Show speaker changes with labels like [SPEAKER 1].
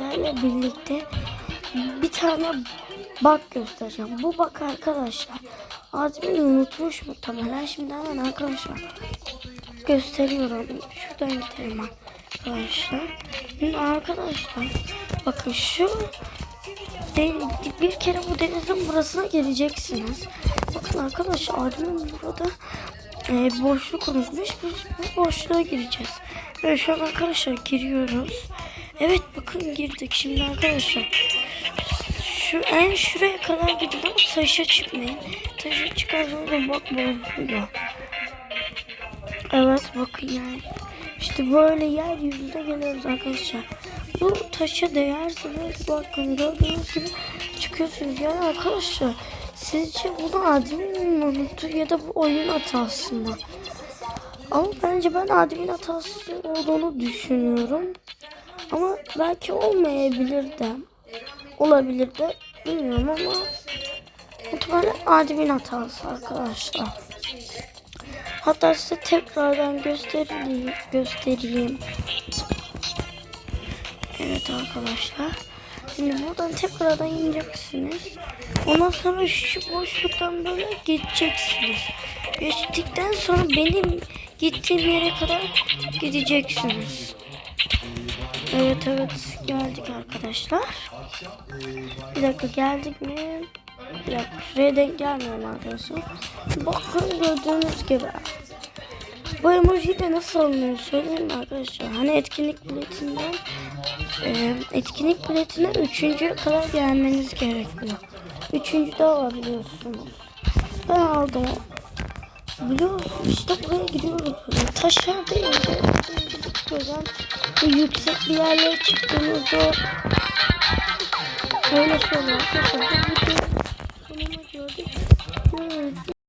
[SPEAKER 1] sizlerle birlikte bir tane bak göstereceğim. Bu bak arkadaşlar. Admin unutmuş muhtemelen. Şimdi hemen arkadaşlar gösteriyorum. Şuradan gidelim arkadaşlar. Arkadaşlar bakın şu bir kere bu denizin burasına geleceksiniz. Bakın arkadaşlar admin burada e, boşluk unutmuş. Biz bu boşluğa gireceğiz. Ve şu an arkadaşlar giriyoruz. Evet bakın girdik. Şimdi arkadaşlar şu en şuraya kadar gidin ama taşa çıkmayın. Taşa çıkarsanız bak bozuluyor. Evet bakın yani. İşte böyle yeryüzünde geliyoruz arkadaşlar. Bu taşa değerseniz bakın gördüğünüz gibi çıkıyorsunuz. Yani arkadaşlar sizce bunu admin mi unuttu ya da bu oyun hatası mı? Ama bence ben admin hatası olduğunu düşünüyorum. Ama belki olmayabilir de. Olabilir de bilmiyorum ama muhtemelen admin hatası arkadaşlar. Hatta size tekrardan göstereyim. göstereyim. Evet arkadaşlar. Şimdi buradan tekrardan ineceksiniz. Ondan sonra şu boşluktan böyle geçeceksiniz. Geçtikten sonra benim gittiğim yere kadar gideceksiniz. Evet evet geldik arkadaşlar. Bir dakika geldik mi? Bir dakika şuraya denk gelmiyorum arkadaşlar. Bakın gördüğünüz gibi. Bu emojiyle nasıl alınıyor söyleyeyim mi arkadaşlar? Hani etkinlik biletinden e, etkinlik biletine üçüncüye kadar gelmeniz gerekiyor. Üçüncü de alabiliyorsunuz. Ben aldım. Biliyorsun işte buraya gidiyoruz. Taşlar değil de çıkıyoruz. Bu yüksek bir yerlere çıktığımızda böyle şey oluyor. Sonuna gördük. Görüşürüz.